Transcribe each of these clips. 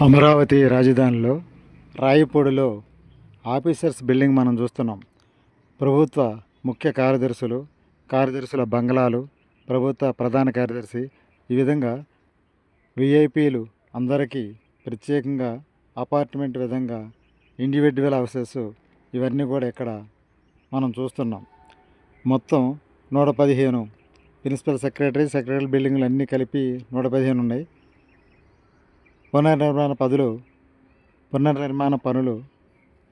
అమరావతి రాజధానిలో రాయపూడిలో officers building మనం చూస్తున్నాం. ప్రభుత్వ ముఖ్య కార్యదర్శులు కార్యదర్శుల బంగ్లాలు ప్రభుత్వ ప్రధాన కార్యదర్శి ఈ విధంగా విఐపీలు అందరికీ ప్రత్యేకంగా అపార్ట్మెంట్ విధంగా ఇండివిజువల్ హౌసెస్ ఇవన్నీ కూడా ఇక్కడ మనం చూస్తున్నాం. మొత్తం నూట పదిహేను. ప్రిన్సిపల్ సెక్రటరీ సెక్రటరీ బిల్డింగ్లు అన్నీ కలిపి నూట పదిహేను ఉన్నాయి. పునర్నిర్మాణ పదులు పునర్నిర్మాణ పనులు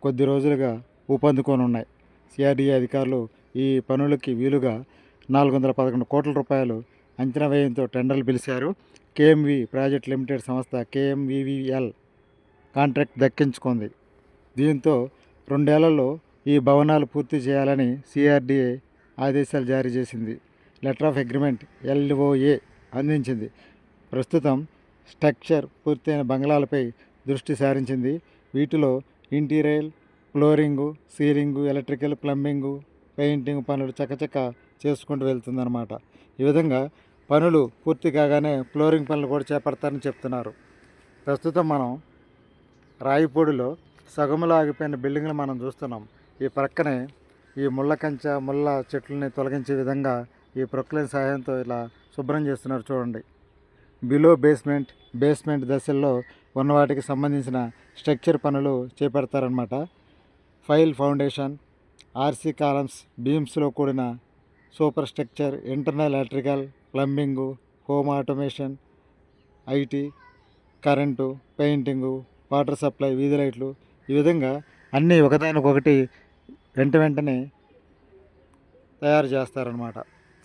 కొద్ది రోజులుగా ఊపందుకొని ఉన్నాయి సిఆర్డీఏ అధికారులు ఈ పనులకి వీలుగా నాలుగు వందల పదకొండు కోట్ల రూపాయలు అంచనా వ్యయంతో టెండర్లు పిలిచారు. కేఎంవి ప్రాజెక్ట్ లిమిటెడ్ సంస్థ కేఎంవివిఎల్ కాంట్రాక్ట్ దక్కించుకుంది. దీంతో రెండేళ్ళలో ఈ భవనాలు పూర్తి చేయాలని సిఆర్డీఏ ఆదేశాలు జారీ చేసింది. లెటర్ ఆఫ్ అగ్రిమెంట్ ఎల్ఓఏ అందించింది. ప్రస్తుతం స్ట్రక్చర్ పూర్తయిన బంగ్లాలపై దృష్టి సారించింది. వీటిలో interior flooring ceiling electrical plumbing painting పనులు చకచక చేసుకుంటూ వెళ్తుందన్నమాట. ఈ విధంగా పనులు పూర్తి కాగానే ఫ్లోరింగ్ పనులు కూడా చేపడతారని చెప్తున్నారు. ప్రస్తుతం మనం రాయిపూడిలో సగములో ఆగిపోయిన బిల్డింగ్లు మనం చూస్తున్నాం. ఈ ప్రక్కనే ఈ ముళ్ళ కంచె ముళ్ళ చెట్లని తొలగించే విధంగా ఈ ప్రొక్లైన్ సహాయంతో ఇలా శుభ్రం చేస్తున్నారు చూడండి. బిలో బేస్మెంట్ బేస్మెంట్ దశల్లో ఉన్న వాటికి సంబంధించిన స్ట్రక్చర్ పనులు చేపడతారనమాట ఫైల్ ఫౌండేషన్ ఆర్సీ కాలమ్స్ బీమ్స్లో కూడిన super structure internal electrical plumbing home automation IT current painting water supply వీధి లైట్లు ఈ విధంగా అన్నీ ఒకదానికొకటి వెంట వెంటనే తయారు చేస్తారనమాట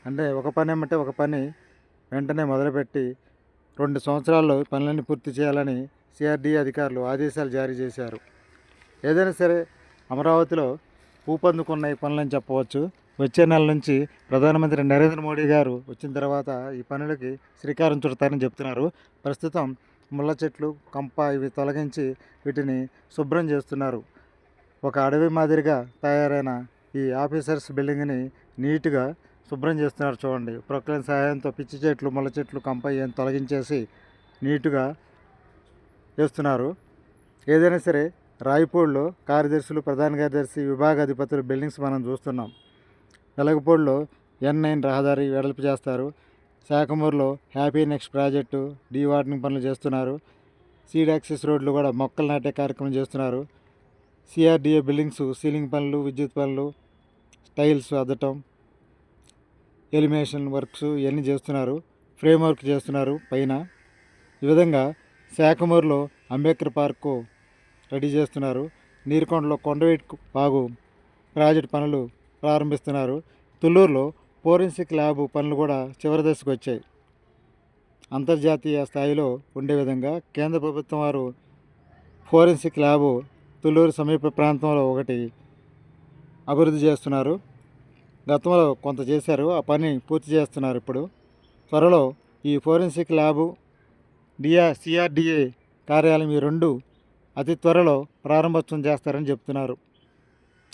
అంటే ఒక పని ఏమంటే ఒక పని వెంటనే మొదలుపెట్టి రెండు సంవత్సరాల్లో పనులన్నీ పూర్తి చేయాలని సిఆర్డీఏ అధికారులు ఆదేశాలు జారీ చేశారు. ఏదైనా సరే అమరావతిలో ఊపందుకున్న ఈ పనులని చెప్పవచ్చు. వచ్చే నెల నుంచి ప్రధానమంత్రి నరేంద్ర మోడీ గారు వచ్చిన తర్వాత ఈ పనులకి శ్రీకారం చుడతారని చెప్తున్నారు. ప్రస్తుతం ముళ్ళ చెట్లు కంప ఇవి తొలగించి వీటిని శుభ్రం చేస్తున్నారు. ఒక అడవి మాదిరిగా తయారైన ఈ ఆఫీసర్స్ బిల్డింగ్ని నీట్గా శుభ్రం చేస్తున్నారు చూడండి. ప్రొక్లైన్ సహాయంతో పిచ్చి చెట్లు ముళ్ళ చెట్లు కంప తొలగించేసి నీట్గా చేస్తున్నారు ఏదైనా సరే రాయపూడిలో కార్యదర్శులు ప్రధాన కార్యదర్శి విభాగాధిపతులు బిల్డింగ్స్ మనం చూస్తున్నాం. వెలగపూడిలో ఎన్ నైన్ రహదారి వెడల్పు చేస్తారు. శాఖమూరులో హ్యాపీ నెక్స్ట్ ప్రాజెక్టు డీవాటరింగ్ పనులు చేస్తున్నారు. సీడ్ యాక్సెస్ రోడ్లు కూడా మొక్కలు నాటే కార్యక్రమం చేస్తున్నారు. సిఆర్డీఏ బిల్డింగ్స్ సీలింగ్ పనులు విద్యుత్ పనులు టైల్స్ అద్దటం ఎలిమినేషన్ వర్క్స్ ఇవన్నీ చేస్తున్నారు ఫ్రేమ్ వర్క్ చేస్తున్నారు పైన. ఈ విధంగా శాఖమూరులో అంబేద్కర్ పార్కు రెడీ చేస్తున్నారు. నీరుకొండలో కొండవీటి బాగు ప్రాజెక్ట్ పనులు ప్రారంభిస్తున్నారు. తుళ్ళూరులో ఫోరెన్సిక్ ల్యాబ్ పనులు కూడా చివరి దశకు వచ్చాయి. అంతర్జాతీయ స్థాయిలో ఉండే విధంగా కేంద్ర ప్రభుత్వం వారు ఫోరెన్సిక్ ల్యాబ్ తుళ్ళూరు సమీప ప్రాంతంలో ఒకటి అభివృద్ధి చేస్తున్నారు. గతంలో కొంత చేశారు ఆ పని పూర్తి చేస్తున్నారు ఇప్పుడు. త్వరలో ఈ ఫోరెన్సిక్ ల్యాబు డిఆర్ సిఆర్డిఏ కార్యాలయం ఈ రెండు అతి త్వరలో ప్రారంభోత్సవం చేస్తారని చెప్తున్నారు.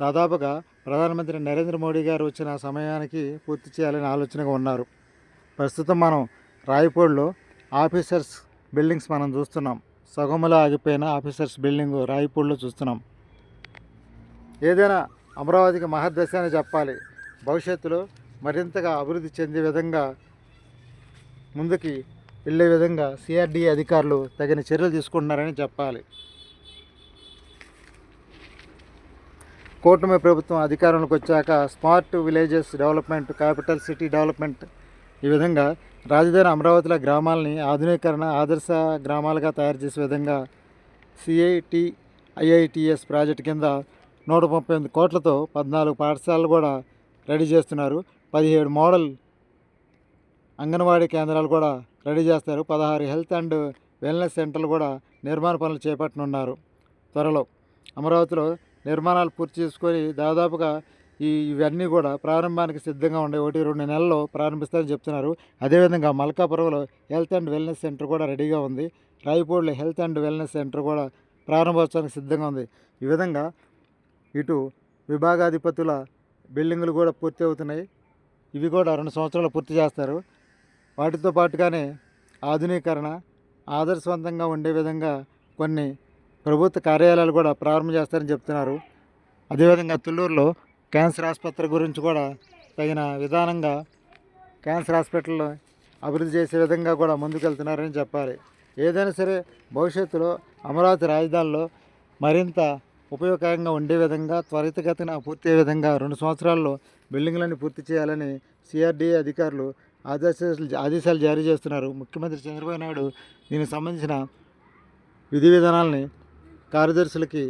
దాదాపుగా ప్రధానమంత్రి నరేంద్ర మోడీ గారు వచ్చిన సమయానికి పూర్తి చేయాలని ఆలోచనగా ఉన్నారు. ప్రస్తుతం మనం రాయపూడిలో ఆఫీసర్స్ బిల్డింగ్స్ మనం చూస్తున్నాం. సగములో ఆగిపోయిన ఆఫీసర్స్ బిల్డింగ్ రాయపూడిలో చూస్తున్నాం. ఏదైనా అమరావతికి మహద్దశ అని చెప్పాలి. భవిష్యత్తులో మరింతగా అభివృద్ధి చెందే విధంగా ముందుకి వెళ్ళే విధంగా సిఆర్డీ అధికారులు తగిన చర్యలు తీసుకుంటున్నారని చెప్పాలి. కూటమి ప్రభుత్వం అధికారంలోకి వచ్చాక smart villages development capital city development ఈ విధంగా రాజధాని అమరావతిలో గ్రామాలని ఆధునీకరణ ఆదర్శ గ్రామాలుగా తయారు చేసే విధంగా సిఐటి ఐఐటిఎస్ ప్రాజెక్టు కింద నూట ముప్పై ఎనిమిది కోట్లతో పద్నాలుగు పాఠశాలలు కూడా రెడీ చేస్తున్నారు. పదిహేడు మోడల్ అంగన్వాడీ కేంద్రాలు కూడా రెడీ చేస్తారు. పదహారు హెల్త్ అండ్ వెల్నెస్ సెంటర్లు కూడా నిర్మాణ పనులు చేపట్టనున్నారు. త్వరలో అమరావతిలో నిర్మాణాలు పూర్తి చేసుకొని దాదాపుగా ఈ ఇవన్నీ కూడా ప్రారంభానికి సిద్ధంగా ఉండే ఒకటి రెండు నెలల్లో ప్రారంభిస్తారని చెప్తున్నారు. అదేవిధంగా మల్కాపురంలో హెల్త్ అండ్ వెల్నెస్ సెంటర్ కూడా రెడీగా ఉంది. రాయపూడిలో హెల్త్ అండ్ వెల్నెస్ సెంటర్ కూడా ప్రారంభోత్సవానికి సిద్ధంగా ఉంది. ఈ విధంగా ఇటు విభాగాధిపతుల బిల్డింగులు కూడా పూర్తి అవుతున్నాయి. ఇవి కూడా రెండు సంవత్సరాలు పూర్తి చేస్తారు. వాటితో పాటుగానే ఆధునీకరణ ఆదర్శవంతంగా ఉండే విధంగా కొన్ని ప్రభుత్వ కార్యాలయాలు కూడా ప్రారంభం చేస్తారని చెప్తున్నారు. అదేవిధంగా తుళ్ళూరులో క్యాన్సర్ ఆసుపత్రి గురించి కూడా తగిన విధానంగా క్యాన్సర్ హాస్పిటల్ అభివృద్ధి చేసే విధంగా కూడా ముందుకెళ్తున్నారని చెప్పాలి. ఏదైనా సరే భవిష్యత్తులో అమరావతి రాజధానిలో మరింత ఉపయోగకరంగా ఉండే విధంగా త్వరితగతిన పూర్తి అయ్యే విధంగా రెండు సంవత్సరాల్లో బిల్డింగ్లన్నీ పూర్తి చేయాలని సిఆర్డీఏ అధికారులు ఆదేశాలు ఆదేశాలు జారీ చేస్తున్నారు. ముఖ్యమంత్రి చంద్రబాబు నాయుడు దీనికి సంబంధించిన విధి విధానాలని కార్యదర్శులకి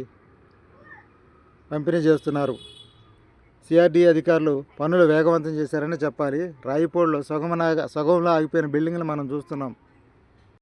పంపిణీ చేస్తున్నారు. సిఆర్డీఏ అధికారులు పనులు వేగవంతం చేశారని చెప్పాలి. రాయిపోడ్లో సగం సగంలో ఆగిపోయిన బిల్డింగ్లు మనం చూస్తున్నాం.